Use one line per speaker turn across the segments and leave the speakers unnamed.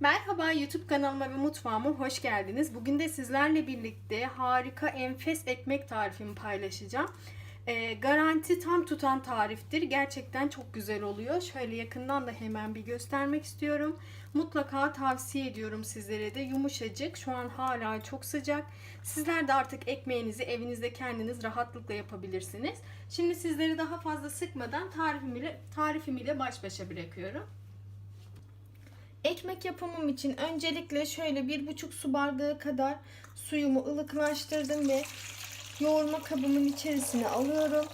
Merhaba YouTube kanalıma ve mutfağıma hoş geldiniz. Bugün de sizlerle birlikte harika enfes ekmek tarifimi paylaşacağım. Ee, garanti tam tutan tariftir. Gerçekten çok güzel oluyor. Şöyle yakından da hemen bir göstermek istiyorum. Mutlaka tavsiye ediyorum sizlere de. Yumuşacık. Şu an hala çok sıcak. Sizler de artık ekmeğinizi evinizde kendiniz rahatlıkla yapabilirsiniz. Şimdi sizleri daha fazla sıkmadan tarifim ile, tarifim ile baş başa bırakıyorum. Ekmek yapımım için öncelikle şöyle bir buçuk su bardağı kadar suyumu ılıklaştırdım ve yoğurma kabımın içerisine alıyorum.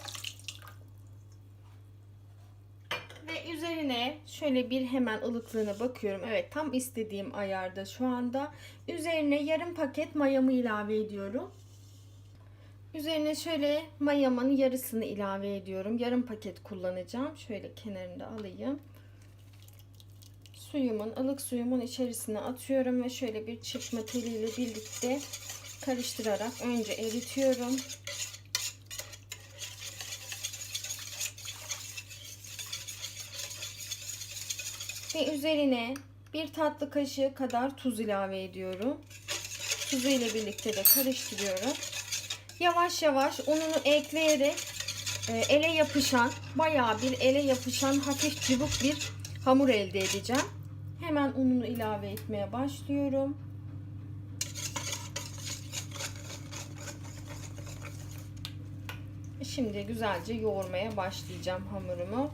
Ve üzerine şöyle bir hemen ılıklığına bakıyorum. Evet tam istediğim ayarda şu anda. Üzerine yarım paket mayamı ilave ediyorum. Üzerine şöyle mayamın yarısını ilave ediyorum. Yarım paket kullanacağım. Şöyle kenarında alayım suyumun, ılık suyumun içerisine atıyorum ve şöyle bir çırpma teliyle birlikte karıştırarak önce eritiyorum. Ve üzerine bir tatlı kaşığı kadar tuz ilave ediyorum. Tuzu ile birlikte de karıştırıyorum. Yavaş yavaş ununu ekleyerek e, ele yapışan, bayağı bir ele yapışan hafif cıvık bir hamur elde edeceğim. Hemen ununu ilave etmeye başlıyorum. Şimdi güzelce yoğurmaya başlayacağım hamurumu.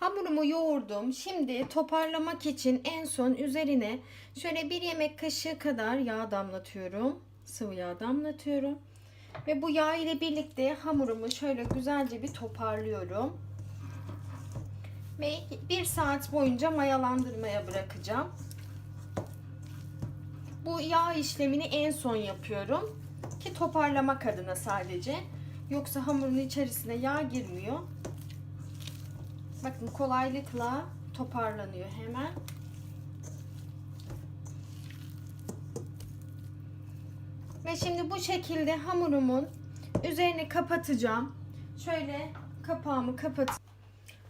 Hamurumu yoğurdum. Şimdi toparlamak için en son üzerine şöyle bir yemek kaşığı kadar yağ damlatıyorum. Sıvı yağ damlatıyorum. Ve bu yağ ile birlikte hamurumu şöyle güzelce bir toparlıyorum. Ve bir saat boyunca mayalandırmaya bırakacağım. Bu yağ işlemini en son yapıyorum. Ki toparlamak adına sadece. Yoksa hamurun içerisine yağ girmiyor. Bakın kolaylıkla toparlanıyor hemen. Ve şimdi bu şekilde hamurumun üzerini kapatacağım. Şöyle kapağımı kapat.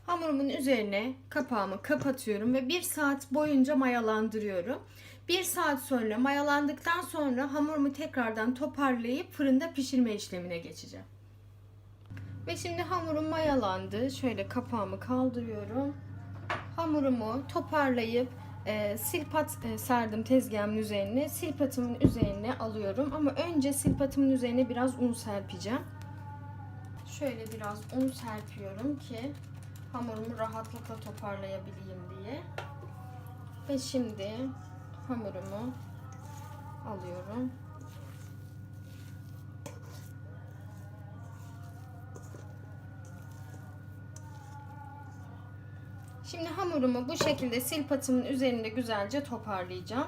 Hamurumun üzerine kapağımı kapatıyorum ve bir saat boyunca mayalandırıyorum. Bir saat sonra mayalandıktan sonra hamurumu tekrardan toparlayıp fırında pişirme işlemine geçeceğim. Ve şimdi hamurum mayalandı. Şöyle kapağımı kaldırıyorum. Hamurumu toparlayıp e, silpat e, serdim tezgahımın üzerine. Silpatımın üzerine alıyorum. Ama önce silpatımın üzerine biraz un serpeceğim. Şöyle biraz un serpiyorum ki hamurumu rahatlıkla toparlayabileyim diye. Ve şimdi hamurumu alıyorum. Şimdi hamurumu bu şekilde silpatımın üzerinde güzelce toparlayacağım.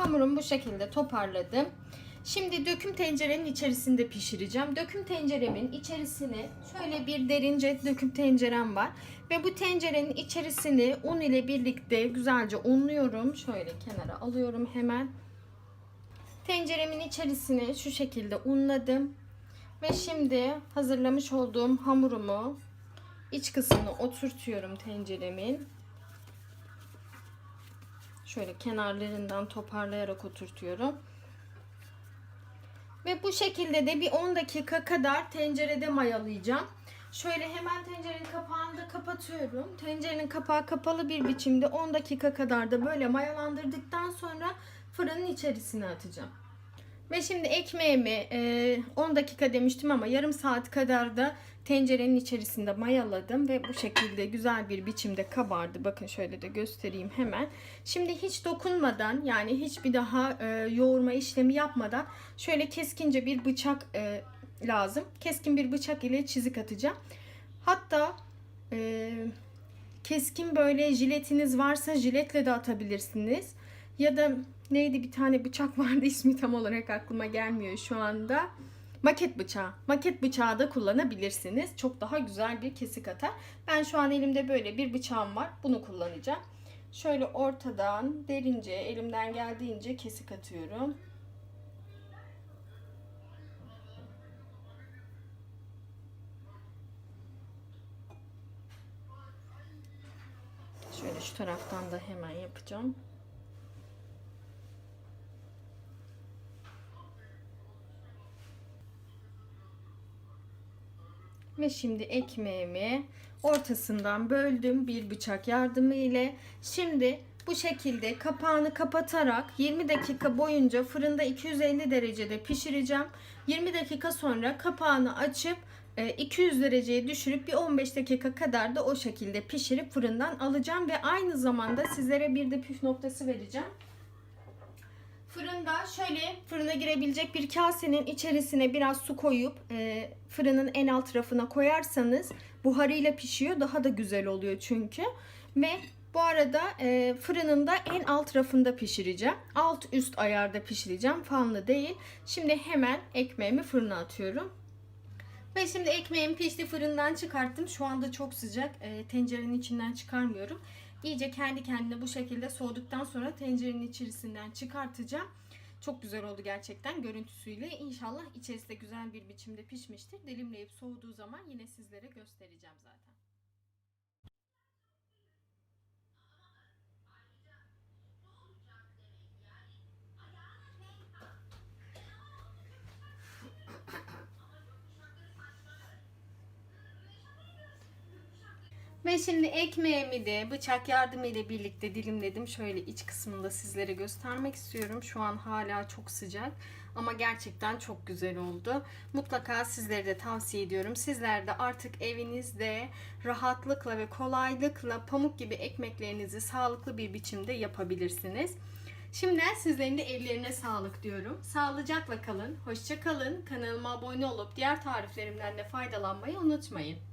Hamurumu bu şekilde toparladım. Şimdi döküm tencerenin içerisinde pişireceğim. Döküm tenceremin içerisine şöyle bir derince döküm tencerem var. Ve bu tencerenin içerisini un ile birlikte güzelce unluyorum. Şöyle kenara alıyorum hemen. Tenceremin içerisine şu şekilde unladım. Ve şimdi hazırlamış olduğum hamurumu iç kısmına oturtuyorum tenceremin. Şöyle kenarlarından toparlayarak oturtuyorum. Ve bu şekilde de bir 10 dakika kadar tencerede mayalayacağım. Şöyle hemen tencerenin kapağını da kapatıyorum. Tencerenin kapağı kapalı bir biçimde 10 dakika kadar da böyle mayalandırdıktan sonra fırının içerisine atacağım. Ve şimdi ekmeğimi e, 10 dakika demiştim ama yarım saat kadar da tencerenin içerisinde mayaladım ve bu şekilde güzel bir biçimde kabardı. Bakın şöyle de göstereyim hemen. Şimdi hiç dokunmadan yani hiçbir daha e, yoğurma işlemi yapmadan şöyle keskince bir bıçak e, lazım. Keskin bir bıçak ile çizik atacağım. Hatta e, keskin böyle jiletiniz varsa jiletle de atabilirsiniz. Ya da neydi bir tane bıçak vardı ismi tam olarak aklıma gelmiyor şu anda. Maket bıçağı. Maket bıçağı da kullanabilirsiniz. Çok daha güzel bir kesik atar. Ben şu an elimde böyle bir bıçağım var. Bunu kullanacağım. Şöyle ortadan derince elimden geldiğince kesik atıyorum. Şöyle şu taraftan da hemen yapacağım. Ve şimdi ekmeğimi ortasından böldüm bir bıçak yardımı ile. Şimdi bu şekilde kapağını kapatarak 20 dakika boyunca fırında 250 derecede pişireceğim. 20 dakika sonra kapağını açıp e, 200 dereceye düşürüp bir 15 dakika kadar da o şekilde pişirip fırından alacağım ve aynı zamanda sizlere bir de püf noktası vereceğim. Fırında şöyle fırına girebilecek bir kasenin içerisine biraz su koyup e, fırının en alt rafına koyarsanız buharıyla pişiyor. Daha da güzel oluyor çünkü. Ve bu arada e, fırının da en alt rafında pişireceğim. Alt üst ayarda pişireceğim. Fanlı değil. Şimdi hemen ekmeğimi fırına atıyorum. Ve şimdi ekmeğim pişti fırından çıkarttım. Şu anda çok sıcak. E, tencerenin içinden çıkarmıyorum. İyice kendi kendine bu şekilde soğuduktan sonra tencerenin içerisinden çıkartacağım. Çok güzel oldu gerçekten görüntüsüyle. İnşallah içerisi de güzel bir biçimde pişmiştir. Dilimleyip soğuduğu zaman yine sizlere göstereceğim zaten. Ve şimdi ekmeğimi de bıçak yardımı ile birlikte dilimledim. Şöyle iç kısmını da sizlere göstermek istiyorum. Şu an hala çok sıcak ama gerçekten çok güzel oldu. Mutlaka sizlere de tavsiye ediyorum. Sizler de artık evinizde rahatlıkla ve kolaylıkla pamuk gibi ekmeklerinizi sağlıklı bir biçimde yapabilirsiniz. Şimdiden sizlerin de ellerine sağlık diyorum. Sağlıcakla kalın, hoşça kalın. Kanalıma abone olup diğer tariflerimden de faydalanmayı unutmayın.